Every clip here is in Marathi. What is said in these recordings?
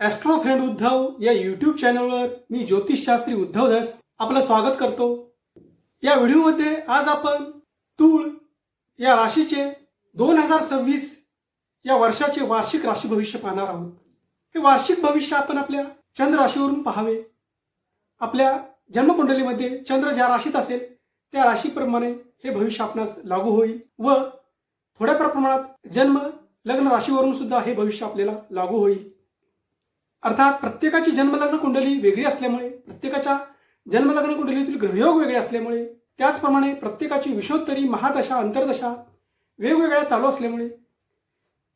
ॲस्ट्रो फ्रेंड उद्धव या यूट्यूब चॅनलवर मी ज्योतिषशास्त्री उद्धव धस आपलं स्वागत करतो. या व्हिडिओमध्ये आज आपण तूळ या राशीचे दोन हजार सव्वीस या वर्षाचे वार्षिक राशी भविष्य पाहणार आहोत. हे वार्षिक भविष्य आपण आपल्या चंद्र राशीवरून पाहावे. आपल्या जन्मकुंडलीमध्ये चंद्र ज्या राशीत असेल त्या राशीप्रमाणे हे भविष्य आपणास लागू होईल व थोड्या प्रमाणात जन्म लग्न राशीवरून सुद्धा हे भविष्य आपल्याला लागू होईल. अर्थात प्रत्येकाची जन्मलग्न कुंडली वेगळी असल्यामुळे प्रत्येकाच्या जन्मलग्न कुंडलीतील ग्रहयोग वेगळे असल्यामुळे त्याचप्रमाणे प्रत्येकाची विषोत्तरी महादशा अंतर्दशा वेगवेगळ्या चालू असल्यामुळे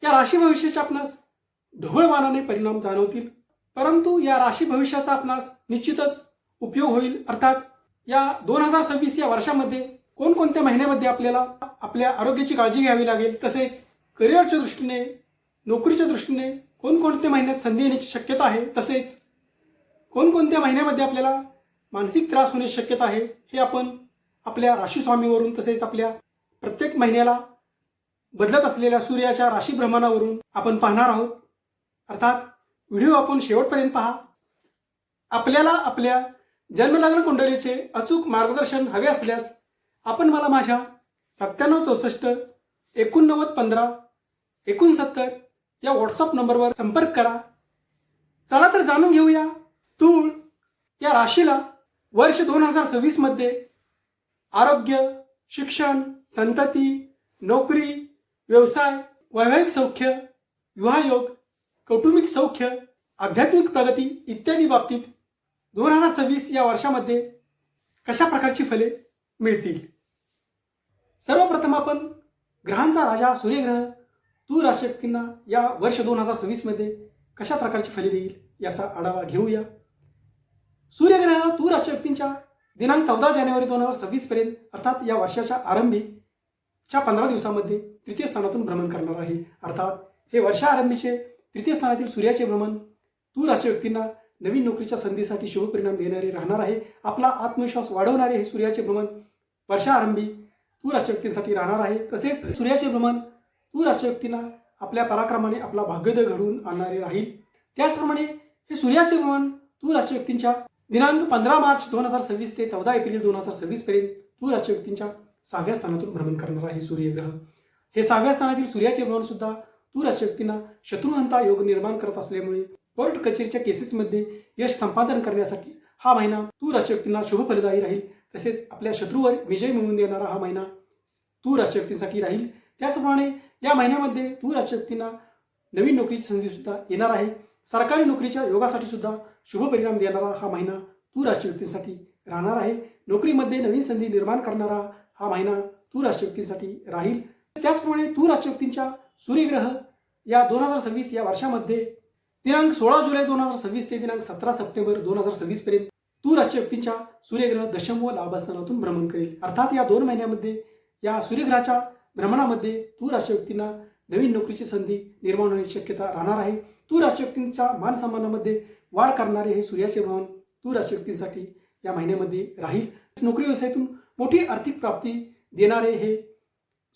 या राशी भविष्याच्या आपणास ढोबळमानाने परिणाम जाणवतील. परंतु या राशी भविष्याचा आपणास निश्चितच उपयोग होईल. अर्थात या दोन हजार सव्वीस या वर्षामध्ये कोणकोणत्या महिन्यामध्ये आपल्याला आपल्या आरोग्याची काळजी घ्यावी लागेल? तसेच करिअरच्या दृष्टीने नोकरीच्या दृष्टीने कोणकोणत्या महिन्यात संधी येण्याची शक्यता आहे तसेच कोणकोणत्या महिन्यामध्ये आपल्याला मानसिक त्रास होण्याची शक्यता आहे हे आपण आपल्या राशीस्वामीवरून तसेच आपल्या प्रत्येक महिन्याला बदलत असलेल्या सूर्याच्या राशीभ्रमणावरून आपण पाहणार आहोत. अर्थात व्हिडिओ आपण शेवटपर्यंत पहा. आपल्याला आपल्या जन्मलग्न कुंडलीचे अचूक मार्गदर्शन हवे असल्यास आपण मला माझ्या सत्त्याण्णव चौसष्ट एकोणनव्वद पंधरा एकोणसत्तर या व्हॉट्सअप नंबरवर संपर्क करा. चला तर जाणून घेऊया. तूळ या राशीला वर्ष दोन हजार सव्वीसमध्ये आरोग्य शिक्षण संतती नोकरी व्यवसाय वैवाहिक सौख्य विवाहयोग कौटुंबिक सौख्य आध्यात्मिक प्रगती इत्यादी बाबतीत दोन हजार सव्वीस या वर्षामध्ये कशा प्रकारची फले मिळतील? सर्वप्रथम आपण ग्रहांचा राजा सूर्यग्रह तू राशी या वर्ष दोन हजार सव्वीसमध्ये कशा प्रकारची फली देईल याचा आढावा घेऊया. सूर्यग्रह तू राशी दिनांक चौदा जानेवारी दोन हजार सव्वीस पर्यंत अर्थात या वर्षाच्या आरंभीच्या पंधरा दिवसामध्ये तृतीय स्थानातून भ्रमण करणार आहे. अर्थात हे वर्षाआरंभीचे तृतीय स्थानातील सूर्याचे भ्रमण तू राशी व्यक्तींना नवीन नोकरीच्या संधीसाठी शुभ परिणाम देणारे राहणार आहे. आपला आत्मविश्वास वाढवणारे हे सूर्याचे भ्रमण वर्षाआरंभी तू राशी व्यक्तींसाठी राहणार आहे. तसेच सूर्याचे भ्रमण तू राशी व्यक्तींना आपल्या पराक्रमाने आपला भाग्यद घडवून आणणारे राहील. त्याचप्रमाणे हे सूर्याचे भ्रमण तू राशी व्यक्तींच्या दिनांक पंधरा मार्च दोन हजार सव्वीस ते चौदा एप्रिल दोन हजार सव्वीस पर्यंत तू राशी व्यक्तींच्या सहाव्या स्थानातून भ्रमण करणार आहे सूर्यग्रह. हे सहाव्या स्थानातील सूर्याचे भवन सुद्धा तू राशी व्यक्तींना शत्रुहंता योग निर्माण करत असल्यामुळे कोर्ट कचेरीच्या केसेसमध्ये यश संपादन करण्यासाठी हा महिना तू राशी व्यक्तींना शुभ फलदायी राहील. तसेच आपल्या शत्रूवर विजय मिळवून देणारा हा महिना तू राशी व्यक्तींसाठी राहील. त्याचप्रमाणे या महिन्यामध्ये तू राशी व्यक्तींना नवीन नोकरीची संधी सुद्धा येणार आहे. सरकारी नोकरीच्या योगासाठी सुद्धा शुभ परिणाम देणारा हा महिना तू राशी व्यक्तींसाठी राहणार आहे. नोकरीमध्ये नवीन संधी निर्माण करणारा हा महिना तू राशी व्यक्तींसाठी राहील. त्याचप्रमाणे तू राशी व्यक्तींच्या सूर्यग्रह या दोन हजार सव्वीस या वर्षामध्ये दिनांक सोळा जुलै दोन हजार सव्वीस ते दिनांक सतरा सप्टेंबर दोन हजार सव्वीस पर्यंत तू राशी व्यक्तींच्या सूर्यग्रह दशम व लाभस्थानातून भ्रमण करेल. अर्थात या दोन महिन्यामध्ये या सूर्यग्रहाच्या भ्रमणामध्ये तू राशी व्यक्तींना नवीन नोकरीची संधी निर्माण होण्याची शक्यता राहणार आहे. तू राशी व्यक्तींच्या मान सन्मानामध्ये वाढ करणारे हे सूर्याचे भ्रमण तू राशी व्यक्तींसाठी या महिन्यामध्ये राहील. नोकरी व्यवसायातून मोठी आर्थिक प्राप्ती देणारे हे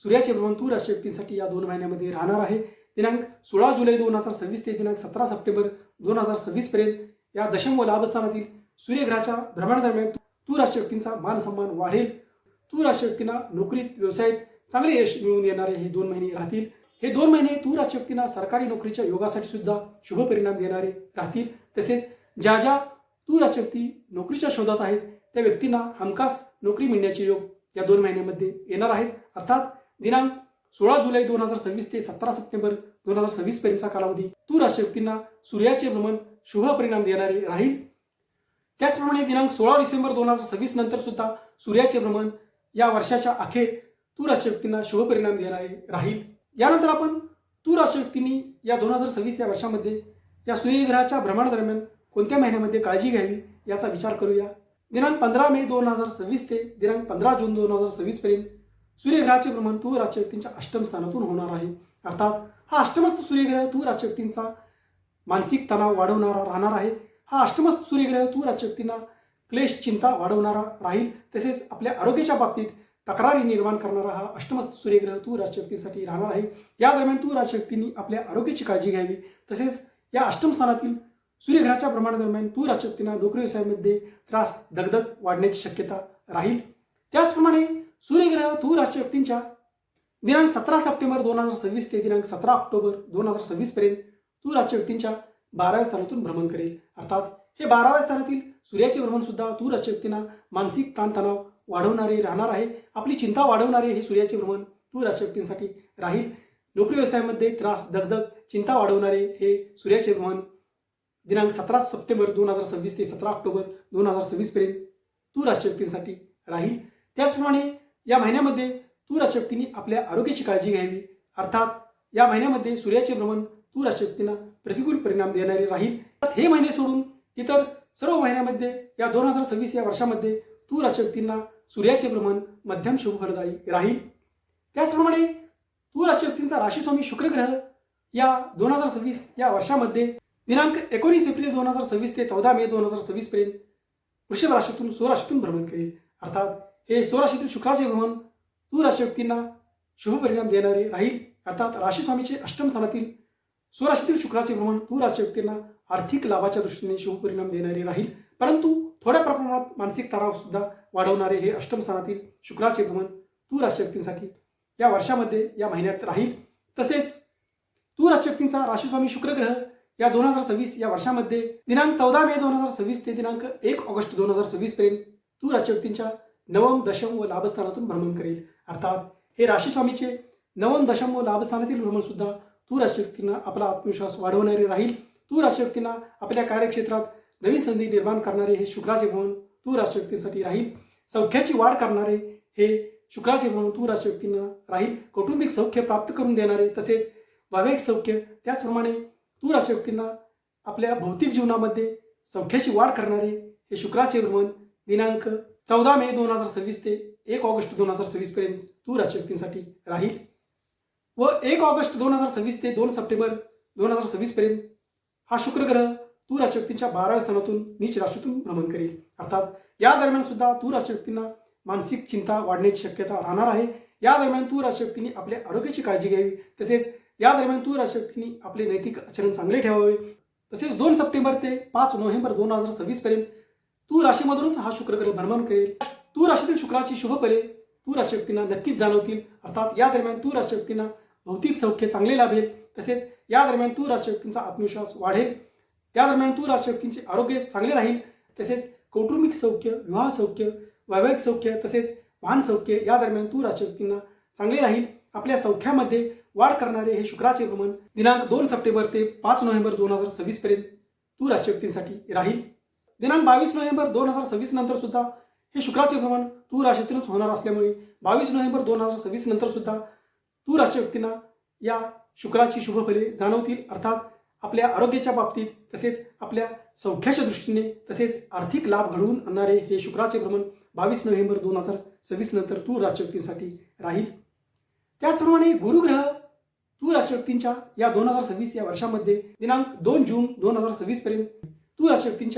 सूर्याचे भ्रमण तू राशी व्यक्तींसाठी या दोन महिन्यामध्ये राहणार आहे. दिनांक सोळा जुलै दोन हजार सव्वीस ते दिनांक सतरा सप्टेंबर दोन हजार सव्वीस पर्यंत या दशम व लाभस्थानातील सूर्यग्रहाच्या भ्रमणादरम्यान तू राशी व्यक्तींचा मान सन्मान वाढेल. तू राशी व्यक्तींना नोकरीत व्यवसायात चांगले यश मिळवून देणारे हे दोन महिने राहतील. हे दोन महिने तू राशी सरकारी नोकरीच्या योगासाठी सुद्धा शुभ परिणाम देणारे राहतील. तसेच ज्या ज्या तू राशी नोकरीच्या शोधात आहेत त्या व्यक्तींना हमखास नोकरी मिळण्याचे योग या दोन महिन्यामध्ये येणार आहेत. अर्थात दिनांक सोळा जुलै दोन हजार सव्वीस ते सतरा सप्टेंबर दोन हजार सव्वीस पर्यंतचा कालावधी तू राशी सूर्याचे भ्रमण शुभ परिणाम देणारे राहील. त्याचप्रमाणे दिनांक सोळा डिसेंबर दोन हजार सव्वीस नंतर सुद्धा सूर्याचे भ्रमण या वर्षाच्या अखेर तू राशी व्यक्तींना शुभ परिणाम देणार राहील. यानंतर आपण तू राशी व्यक्तींनी या दोन हजार सव्वीस या वर्षामध्ये या सूर्यग्रहाच्या भ्रमणादरम्यान कोणत्या महिन्यामध्ये काळजी घ्यावी याचा विचार करूया. दिनांक पंधरा मे दोन हजार सव्वीस ते दिनांक पंधरा जून दोन हजार सव्वीस पर्यंत सूर्यग्रहाचे भ्रमण तू राशी व्यक्तींच्या अष्टम स्थानातून होणार आहे. अर्थात हा अष्टमस्त सूर्यग्रह तू राशी व्यक्तींचा मानसिक तणाव वाढवणारा राहणार आहे. हा अष्टमस्त सूर्यग्रह तू राशी व्यक्तींना क्लेश चिंता वाढवणारा राहील. तसेच आपल्या आरोग्याच्या बाबतीत तक्रारी निर्माण करणारा हा अष्टमस्त सूर्यग्रह तू राजशक्तीसाठी राहणार आहे. या दरम्यान तू राजशक्तींनी व्यक्तींनी आपल्या आरोग्याची काळजी घ्यावी. तसेच या अष्टम स्थानातील सूर्यग्रहाच्या प्रमाणादरम्यान तूर राजशक्तींना नोकरी व्यवसायामध्ये त्रास दगदग वाढण्याची शक्यता राहील. त्याचप्रमाणे सूर्यग्रह तूर राजशक्तींच्या व्यक्तींच्या दिनांक सतरा सप्टेंबर दोन हजार सव्वीस ते दिनांक सतरा ऑक्टोबर दोन हजार सव्वीस पर्यंत तूर राशी व्यक्तींच्या बाराव्या स्थानातून भ्रमण करेल. अर्थात हे बाराव्या स्थानातील सूर्याचे भ्रमण सुद्धा तूर राशी मानसिक ताणतणाव वाढवणारे राहणार आहे. आपली चिंता वाढवणारे हे सूर्याचे भ्रमण तूर राशी राहील. नोकरी व्यवसायामध्ये त्रास दगदग चिंता वाढवणारे हे सूर्याचे भ्रमण दिनांक सतरा सप्टेंबर दोन हजार सव्वीस ते सतरा ऑक्टोबर दोन हजार सव्वीसपर्यंत तूर राशी राहील. त्याचप्रमाणे या महिन्यामध्ये तूर राशी आपल्या आरोग्याची काळजी घ्यावी. अर्थात या महिन्यामध्ये सूर्याचे भ्रमण तूर राशी प्रतिकूल परिणाम देणारे राहील. हे महिने सोडून इतर सर्व महिन्यामध्ये या दोन हजार सव्वीस या वर्षामध्ये तूर राशी व्यक्तींना सूर्याचे भ्रमण मध्यम शुभफलदायी राहील. त्याचप्रमाणे तूर राशी व्यक्तींचा राशीस्वामी शुक्रग्रह या दोन हजार सव्वीस या वर्षामध्ये दिनांक एकोणीस एप्रिल दोन हजार सव्वीस ते चौदा मे दोन हजार सव्वीस पर्यंत वृषभ राशीतून स्वराशीतून भ्रमण करेल. अर्थात हे स्वराशीतील शुक्राचे भ्रमण तूर राशी व्यक्तींना शुभ परिणाम देणारे राहील. अर्थात राशीस्वामीचे अष्टम स्थानातील स्वराशीतील शुक्राचे भ्रमण तूर राशी व्यक्तींना आर्थिक लाभाच्या दृष्टीने शुभ परिणाम देणारे राहील. परंतु थोड्या प्रमाणात मानसिक तणाव सुद्धा वाढवणारे हे अष्टम स्थानातील शुक्राचे भ्रमण तूर राशी या वर्षामध्ये या महिन्यात राहील. तसेच तूर राशी राशीस्वामी शुक्रग्रह या दोन हजार सव्वीस या वर्षामध्ये दिनांक चौदा मे दोन हजार सव्वीस ते दिनांक एक ऑगस्ट दोन हजार सव्वीस पर्यंत तूर राशी नवम दशम व लाभस्थानातून भ्रमण करेल. अर्थात हे राशीस्वामीचे नवम दशम व लाभस्थानातील भ्रमण सुद्धा तूर राशी आपला आत्मविश्वास वाढवणारे राहील. तूर राशी आपल्या कार्यक्षेत्रात नवीन संधी निर्माण करणारे हे शुक्राचे भवन तूर राशी राहील. सौख्याची वाढ करणारे हे शुक्राचे भवन तूर राशी राहील. कौटुंबिक सौख्य प्राप्त करून देणारे तसेच भाविक सौख्य त्याचप्रमाणे तूर राशी आपल्या भौतिक जीवनामध्ये सौख्याची वाढ करणारे हे शुक्राचे भ्रमण दिनांक चौदा मे दोन हजार सव्वीस ते एक ऑगस्ट दोन हजार सव्वीस पर्यंत तूर राशी राहील. व एक ऑगस्ट दोन हजार सव्वीस ते दोन सप्टेंबर दोन हजार सव्वीस पर्यंत हा शुक्रग्रह तूर राशी व्यक्तींच्या बाराव्या स्थानातून नीच राशीतून भ्रमण करेल. अर्थात या दरम्यान सुद्धा तूर राशी व्यक्तींना मानसिक चिंता वाढण्याची शक्यता राहणार आहे. या दरम्यान तूर राशी व्यक्तींनी आपल्या आरोग्याची काळजी घ्यावी. तसेच या दरम्यान तूर राशी व्यक्तींनी आपले नैतिक आचरण चांगले ठेवावे. तसेच दोन सप्टेंबर ते पाच नोव्हेंबर दोन हजार सव्वीस पर्यंत तू राशीमधूनच हा शुक्रग्रह भ्रमण करेल. तू राशीतील शुक्राची शुभ फले तू राशी व्यक्तींना नक्कीच जाणवतील. अर्थात या दरम्यान तू राशी व्यक्तींना भौतिक सौख्य चांगले लाभेल. तसेच या दरम्यान तू राशी व्यक्तींचा आत्मविश्वास वाढेल. या दरम्यान तू राशी आरोग्य चांगले राहील तसेच कौटुंबिक सौख्य विवाह सौख्य वैवाहिक सौख्य तसेच वाहन सौख्य या दरम्यान तू राशी चांगले राहील. आपल्या सौख्यामध्ये वाढ करणारे हे शुक्राचे भ्रमण दिनांक दोन सप्टेंबर ते पाच नोव्हेंबर दोन हजार सव्वीस पर्यंत तू राशी राहील. दिनांक बावीस नोव्हेंबर दोन हजार सव्वीस नंतर सुद्धा हे शुक्राचे भ्रमण तू राशीतूनच होणार असल्यामुळे बावीस नोव्हेंबर दोन हजार सव्वीस नंतर सुद्धा तू राशी व्यक्तींना या शुक्राची शुभफले जाणवतील. अर्थात आपल्या आरोग्याच्या बाबतीत तसेच आपल्या सौख्याच्या दृष्टीने तसेच आर्थिक लाभ घडवून आणणारे हे शुक्राचे भ्रमण बावीस नोव्हेंबर दोन हजार सव्वीस नंतर तू राशी राहील. त्याचप्रमाणे गुरुग्रह तू राशी या दोन हजार सव्वीस या वर्षामध्ये दिनांक दोन जून दोन हजार सव्वीस पर्यंत तू राशी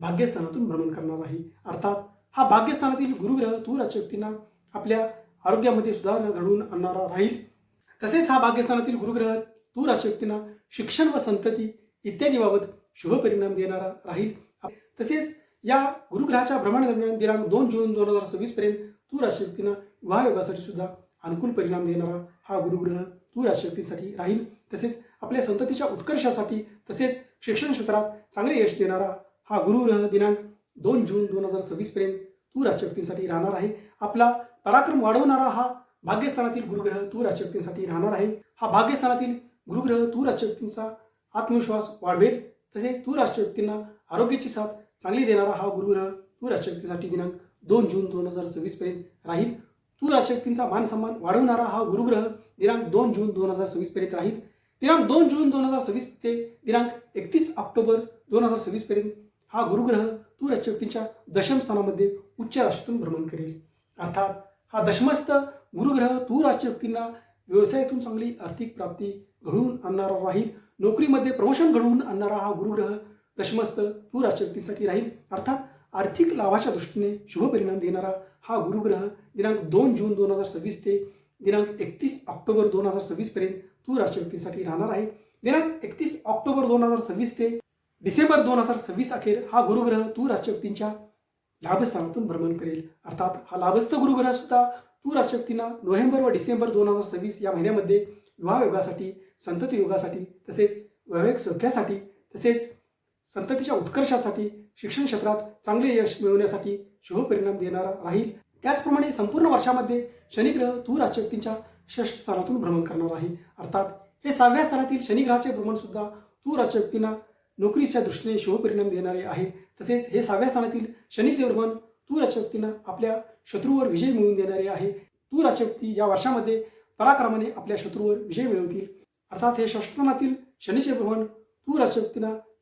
भाग्यस्थानातून भ्रमण करणार आहे. अर्थात हा भाग्यस्थानातील गुरुग्रह तू राशी आपल्या आरोग्यामध्ये सुधारणा घडवून आणणारा राहील. तसेच हा भाग्यस्थानातील गुरुग्रह तू राशी शिक्षण व संतती इत्यादीबाबत शुभ परिणाम देणारा राहील. तसेच या गुरुग्रहाच्या भ्रमणादरम्यान दिनांक दोन जून दोन हजार सव्वीस पर्यंत तू राशक्तीनं विवाह योगासाठी सुद्धा अनुकूल परिणाम देणारा हा गुरुग्रह तू राशक्तीसाठी राहील. तसेच आपल्या संततीच्या उत्कर्षासाठी तसेच शिक्षण क्षेत्रात चांगले यश देणारा हा गुरुग्रह दिनांक दोन जून दोन हजार सव्वीस पर्यंत तू राशक्तीसाठी राहणार आहे. आपला पराक्रम वाढवणारा हा भाग्यस्थानातील गुरुग्रह तू राशक्तीसाठी राहणार आहे. हा भाग्यस्थानातील गुरुग्रह तू राष्ट्रव्यक्तींचा आत्मविश्वास वाढवेल. तसेच तू राष्ट्रव्यक्तींना आरोग्याची साथ चांगली देणारा हा गुरुग्रह तू राष्ट्रव्यक्तीसाठी दिनांक दोन जून दोन हजार सव्वीस पर्यंत राहील. तू राष्ट्रव्यक्तींचा मानसन्मान मान सन्मान वाढवणारा हा गुरुग्रह दिनांक दोन जून दोन हजार सव्वीस पर्यंत राहील. दिनांक दोन जून दोन हजार सव्वीस ते दिनांक एकतीस ऑक्टोबर दोन हजार सव्वीस पर्यंत हा गुरुग्रह तू राष्ट्रव्यक्तींच्या दशम स्थानामध्ये उच्च राशीतून भ्रमण करेल. अर्थात हा दशमस्थ गुरुग्रह तू राष्ट्रव्यक्तींना व्यक्तींना व्यवसायातून चांगली आर्थिक प्राप्ती घडवून आणणारा राहील नोकरीमध्ये प्रमोशन घडवून आणणारा हा गुरुग्रह दशमस्थ तू राशी राहील. अर्थात आर्थिक लाभाच्या दृष्टीने शुभ परिणाम देणारा हा गुरुग्रह दिनांक दोन जून दोन हजार सव्वीस ते दिनांक एकतीस ऑक्टोबर दोन हजार सव्वीस पर्यंत तू राशी राहणार आहे. दिनांक एकतीस ऑक्टोबर दोन हजार सव्वीस ते डिसेंबर दोन हजार सव्वीस अखेर हा गुरुग्रह तूर राशी लाभस्थानातून भ्रमण करेल. अर्थात हा लाभस्थ गुरुग्रह सुद्धा तूर राशी नोव्हेंबर व डिसेंबर दोन हजार सव्वीस या महिन्यामध्ये विवाह योगासाठी संतती योगासाठी तसेच वैवाहिक सौख्यासाठी तसेच संततीच्या उत्कर्षासाठी शिक्षण क्षेत्रात चांगले यश मिळवण्यासाठी शुभ परिणाम देणारा राहील. त्याचप्रमाणे संपूर्ण वर्षामध्ये शनिग्रह तूर राजशक्तींच्या षष्ठ स्थानातून भ्रमण करणार आहे. अर्थात हे सहाव्या स्थानातील शनिग्रहाचे भ्रमणसुद्धा तूर नोकरीच्या दृष्टीने शुभ परिणाम देणारे आहे. तसेच हे सहाव्या स्थानातील शनीचे भ्रमण तूर राजशक्तींना आपल्या शत्रूवर विजय मिळवून देणारे आहे. तूर राजशक्ती या वर्षामध्ये पराक्रमाने आपल्या शत्रूवर विजय मिळवतील. अर्थात हे षष्ठ शनीचे भ्रमण तूर राशी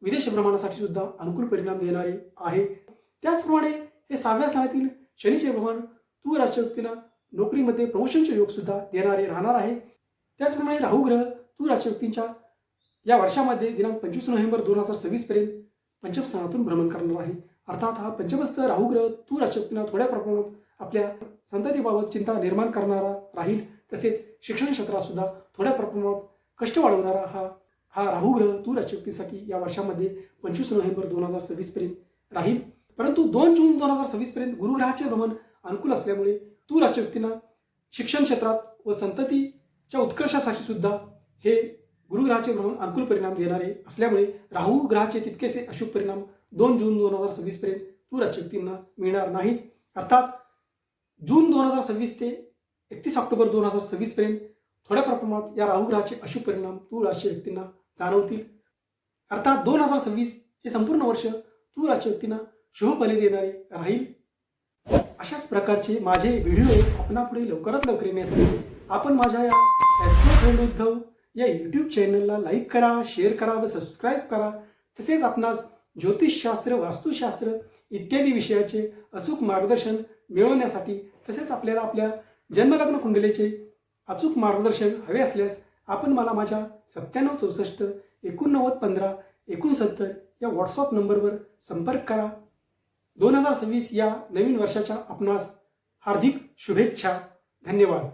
विदेश भ्रमणासाठी सुद्धा अनुकूल परिणाम देणारे आहे. त्याचप्रमाणे हे सहाव्या स्थानातील शनीचे भ्रमण तूर राशी नोकरीमध्ये प्रमोशनचे योग सुद्धा देणारे राहणार आहे. त्याचप्रमाणे राहू ग्रह तूर राशी या वर्षामध्ये दिनांक पंचवीस नोव्हेंबर दोन हजार सव्वीस पर्यंत पंचमस्थानातून भ्रमण करणार आहे. अर्थात हा पंचमस्थ राहुग्रह तूर राशी थोड्या प्रमाणात आपल्या संततीबाबत चिंता निर्माण करणारा राहील. तसेच शिक्षण क्षेत्रात सुद्धा थोड्या प्रमाणात कष्ट वाढवणारा हा हा राहू ग्रह तूर राशी या वर्षामध्ये पंचवीस नोव्हेंबर दोन हजार सव्वीस पर्यंत राहील. परंतु दोन जून दोन हजार सव्वीस पर्यंत गुरुग्रहाचे भ्रमण अनुकूल असल्यामुळे तूर राशी शिक्षण क्षेत्रात व संततीच्या उत्कर्षासाठी सुद्धा हे गुरुग्रहाचे भ्रमण अनुकूल परिणाम देणारे असल्यामुळे राहू ग्रहाचे तितकेसे अशुभ परिणाम दोन जून दोन हजार सव्वीस पर्यंत तूर राशी मिळणार नाहीत. अर्थात जून दोन हजार सव्वीस ते एकतीस ऑक्टोबर दोन हजार सव्वीस पर्यंत थोड्या प्रमाणात या राहुग्रहाचे अशुभ परिणाम तूळ राशी व्यक्तींना जाणवतील. अर्थात दोन हजार सव्वीस हे संपूर्ण वर्ष तूळ राशी व्यक्तींना शुभ फले देणारे राहील. अशाच प्रकारचे माझे व्हिडिओ आपणापुढे लवकरात लवकर येण्यासाठी आपण माझ्या या एस्ट्रो फ्रेंड उद्धव या यूट्यूब चॅनलला लाईक करा शेअर करा व सबस्क्राईब करा. तसेच आपणास ज्योतिषशास्त्र वास्तुशास्त्र इत्यादी विषयाचे अचूक मार्गदर्शन मिळवण्यासाठी तसेच आपल्याला आपल्या जन्मलग्न कुंडलीचे अचूक मार्गदर्शन हवे असल्यास आपण मला माझ्या सत्त्याण्णव चौसष्ट एकोणनव्वद पंधरा एकोणसत्तर या व्हॉट्सअप नंबरवर संपर्क करा. दोन हजार सव्वीस या नवीन वर्षाच्या आपणास हार्दिक शुभेच्छा. धन्यवाद.